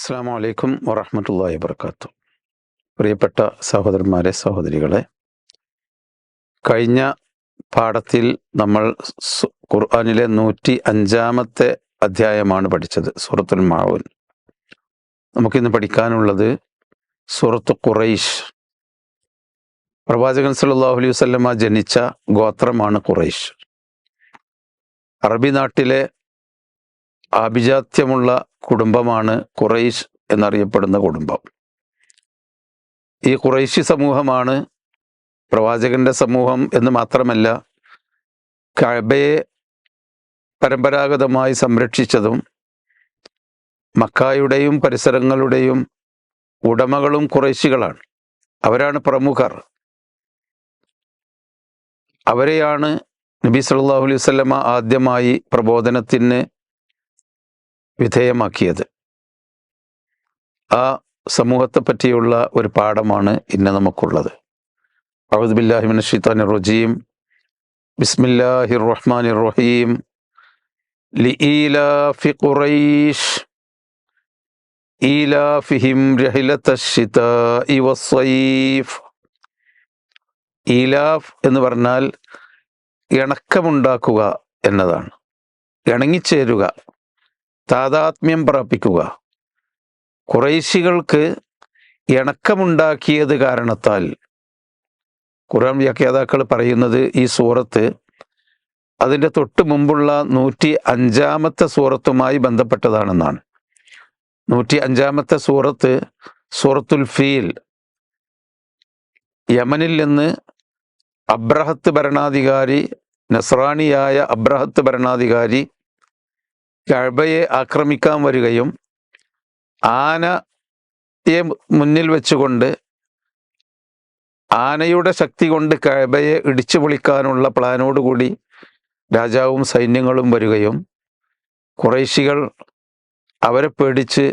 അസ്സാം വലൈക്കും വറഹമത്തല്ലാ വർക്കാത്തു പ്രിയപ്പെട്ട സഹോദരന്മാരെ സഹോദരികളെ കഴിഞ്ഞ പാഠത്തിൽ നമ്മൾ ഖുർആാനിലെ നൂറ്റി അഞ്ചാമത്തെ അധ്യായമാണ് പഠിച്ചത് സൂറത്തുൽ മാവൂൻ നമുക്കിന്ന് പഠിക്കാനുള്ളത് സൂറത്ത് ഖുറൈഷ് പ്രവാചകൻ സല്ലല്ലാഹു അലൈഹി ജനിച്ച ഗോത്രമാണ് ഖുറൈഷ് അറബി നാട്ടിലെ ആഭിജാത്യമുള്ള കുടുംബമാണ് ഖുറൈശ് എന്നറിയപ്പെടുന്ന കുടുംബം. ഈ ഖുറൈശി സമൂഹമാണ് പ്രവാചകന്റെ സമൂഹം എന്ന് മാത്രമല്ല കഴബയെ പരമ്പരാഗതമായി സംരക്ഷിച്ചതും മക്കായുടെയും പരിസരങ്ങളുടെയും ഉടമകളും കുറേശികളാണ് അവരാണ് പ്രമുഖർ. അവരെയാണ് നബി സല്ലല്ലാഹു അലൈഹി വസല്ലമ ആദ്യമായി പ്രബോധനത്തിന് വിധേയമാക്കിയത്. ആ സമൂഹത്തെ പറ്റിയുള്ള ഒരു പാഠമാണ് ഇന്ന് നമുക്കുള്ളത്. അഴുദുബില്ലാഹിമിൻ ഷിത്താൻ റജീം. ബിസ്മില്ലാഹിർ റഹ്മാനിർ റഹീം ലഇലാഫി ഖുറൈഷ്. ഈലാഫിഹിം രഹിലത്തശ്ശിതാഇ വസ്സൈഫ്. ഈലാഫ് എന്ന് പറഞ്ഞാൽ ഇണക്കമുണ്ടാക്കുക എന്നതാണ്. ഇണങ്ങിച്ചേരുക. താതാത്മ്യം പ്രാപിക്കുക. കുറേശികൾക്ക് ഇണക്കമുണ്ടാക്കിയത് കാരണത്താൽ ഖുറാൻ വ്യാഖ്യാതാക്കൾ പറയുന്നത് ഈ സൂറത്ത് അതിന്റെ തൊട്ട് മുമ്പുള്ള നൂറ്റി അഞ്ചാമത്തെ സൂറത്തുമായി ബന്ധപ്പെട്ടതാണെന്നാണ്. നൂറ്റി അഞ്ചാമത്തെ സൂറത്ത് സൂറത്തുൽ ഫീൽ. യമനിൽ നിന്ന് അബ്രഹത്ത് ഭരണാധികാരി നസ്രാണിയായ അബ്രഹത്ത് ഭരണാധികാരി കഴബയെ ആക്രമിക്കാൻ വരികയും ആനയെ മുന്നിൽ വെച്ചുകൊണ്ട് ആനയുടെ ശക്തി കൊണ്ട് കഴബയെ ഇടിച്ചു പൊളിക്കാനുള്ള പ്ലാനോടുകൂടി രാജാവും സൈന്യങ്ങളും വരികയും കുറേശികൾ അവരെ പേടിച്ച്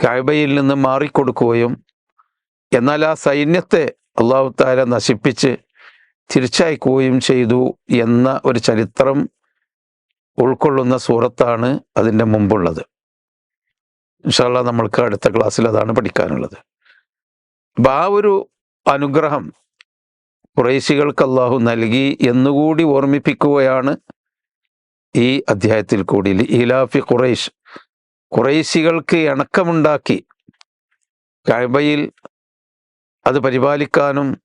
കഴബയിൽ നിന്ന് മാറിക്കൊടുക്കുകയും എന്നാൽ ആ സൈന്യത്തെ അള്ളാഹു നശിപ്പിച്ച് തിരിച്ചയക്കുകയും ചെയ്തു എന്ന ഒരു ചരിത്രം ഉൾക്കൊള്ളുന്ന സൂറത്താണ് അതിന്റെ മുമ്പുള്ളത്. ഇൻഷാല്ല നമ്മൾക്ക് അടുത്ത ക്ലാസ്സിൽ അതാണ് പഠിക്കാനുള്ളത്. അപ്പം ആ ഒരു അനുഗ്രഹം കുറേശികൾക്ക് അള്ളാഹു നൽകി എന്നുകൂടി ഓർമ്മിപ്പിക്കുകയാണ് ഈ അധ്യായത്തിൽ കൂടി. ഇലാഫി ഖുറൈഷ് കുറേശികൾക്ക് ഇണക്കമുണ്ടാക്കി കഴബയിൽ അത് പരിപാലിക്കാനും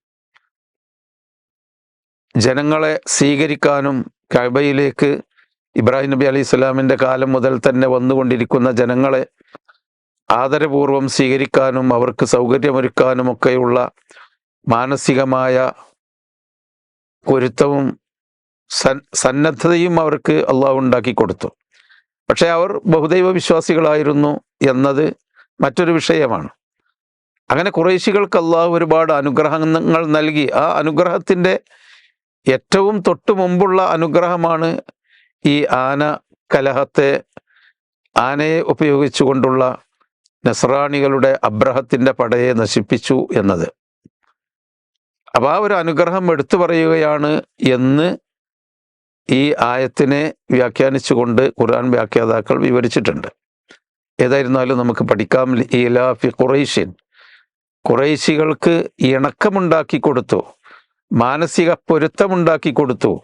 ജനങ്ങളെ സ്വീകരിക്കാനും കഴബയിലേക്ക് ഇബ്രാഹിം നബി അലൈഹി സ്വലാമിന്റെ കാലം മുതൽ തന്നെ വന്നുകൊണ്ടിരിക്കുന്ന ജനങ്ങളെ ആദരപൂർവം സ്വീകരിക്കാനും അവർക്ക് സൗകര്യമൊരുക്കാനും ഒക്കെയുള്ള മാനസികമായ സൻ സന്നദ്ധതയും അവർക്ക് അള്ളാഹു ഉണ്ടാക്കി കൊടുത്തു. പക്ഷേ അവർ ബഹുദൈവ വിശ്വാസികളായിരുന്നു എന്നത് മറ്റൊരു വിഷയമാണ്. അങ്ങനെ കുറേശികൾക്ക് അള്ളാഹു ഒരുപാട് അനുഗ്രഹങ്ങൾ നൽകി. ആ അനുഗ്രഹത്തിന്റെ ഏറ്റവും തൊട്ടു മുമ്പുള്ള അനുഗ്രഹമാണ് ഈ ആന കലഹത്തെ ആനയെ ഉപയോഗിച്ചുകൊണ്ടുള്ള നസ്രാണികളുടെ അബ്രഹത്തിന്റെ പടയെ നശിപ്പിച്ചു എന്നത്. അപ്പോൾ ആ ഒരു അനുഗ്രഹം എടുത്തു പറയുകയാണ് എന്ന് ഈ ആയത്തിനെ വ്യാഖ്യാനിച്ചുകൊണ്ട് ഖുർആൻ വ്യാഖ്യാതാക്കൾ വിവരിച്ചിട്ടുണ്ട്. ഏതായിരുന്നാലും നമുക്ക് പഠിക്കാം. ഇലാഫി ഖുറൈഷിൻ ഖുറൈശികൾക്ക് ഇണക്കമുണ്ടാക്കി കൊടുത്തു. മാനസിക പൊരുത്തമുണ്ടാക്കി കൊടുത്തു.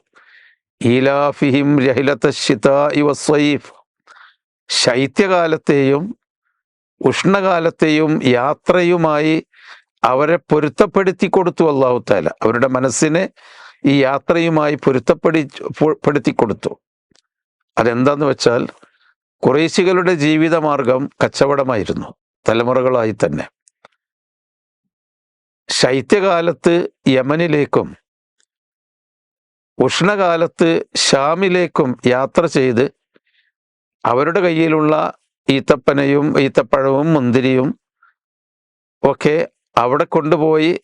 ശൈത്യകാലത്തെയും ഉഷ്ണകാലത്തെയും യാത്രയുമായി അവരെ പൊരുത്തപ്പെടുത്തി കൊടുത്തു അള്ളാഹു താല അവരുടെ മനസ്സിനെ ഈ യാത്രയുമായി പൊരുത്തപ്പെടി പെടുത്തി കൊടുത്തു. അതെന്താന്ന് വെച്ചാൽ കുറേശികളുടെ ജീവിതമാർഗം കച്ചവടമായിരുന്നു. തലമുറകളായി തന്നെ. ശൈത്യകാലത്ത് യമനിലേക്കും ഉഷ്ണകാലത്ത് ഷാമിലേക്കും യാത്ര ചെയ്ത് അവരുടെ കയ്യിലുള്ള ഈത്തപ്പനയും ഈത്തപ്പഴവും മുന്തിരിയും ഒക്കെ അവിടെ കൊണ്ടുപോയി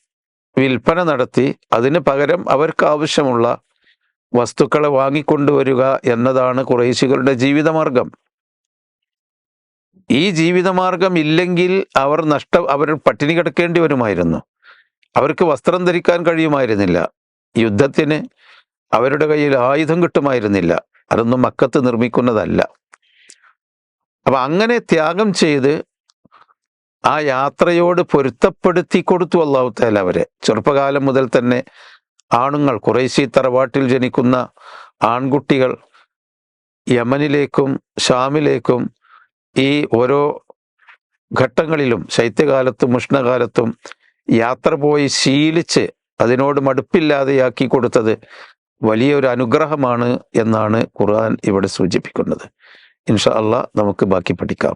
വിൽപ്പന നടത്തി. അതിന് പകരം അവർക്ക് ആവശ്യമുള്ള വസ്തുക്കളെ വാങ്ങിക്കൊണ്ടുവരിക എന്നതാണ് കുറേശികളുടെ ജീവിതമാർഗം. ഈ ജീവിതമാർഗം ഇല്ലെങ്കിൽ അവർ നഷ്ട അവർ പട്ടിണി കിടക്കേണ്ടി വരുമായിരുന്നു. അവർക്ക് വസ്ത്രം ധരിക്കാൻ കഴിയുമായിരുന്നില്ല. യുദ്ധത്തിന് അവരുടെ കയ്യിൽ ആയുധം കിട്ടുമായിരുന്നില്ല. അതൊന്നും മക്കത്ത് നിർമ്മിക്കുന്നതല്ല. അപ്പം അങ്ങനെ ത്യാഗം ചെയ്ത് ആ യാത്രയോട് പൊരുത്തപ്പെടുത്തി കൊടുത്തു അള്ളാഹു തആല അവരെ. ചെറുപ്പകാലം മുതൽ തന്നെ ആണുങ്ങൾ കുറേശ്ശി തറവാട്ടിൽ ജനിക്കുന്ന ആൺകുട്ടികൾ യമനിലേക്കും ഷാമിലേക്കും ഈ ഓരോ ഘട്ടങ്ങളിലും ശൈത്യകാലത്തും ഉഷ്ണകാലത്തും യാത്ര പോയി ശീലിച്ച് അതിനോട് മടുപ്പില്ലാതെയാക്കി കൊടുത്തത് വലിയൊരു അനുഗ്രഹമാണ് എന്നാണ് ഖുർആൻ ഇവിടെ സൂചിപ്പിക്കുന്നത്. ഇൻഷാ അള്ളാഹ് നമുക്ക് ബാക്കി പഠിക്കാം.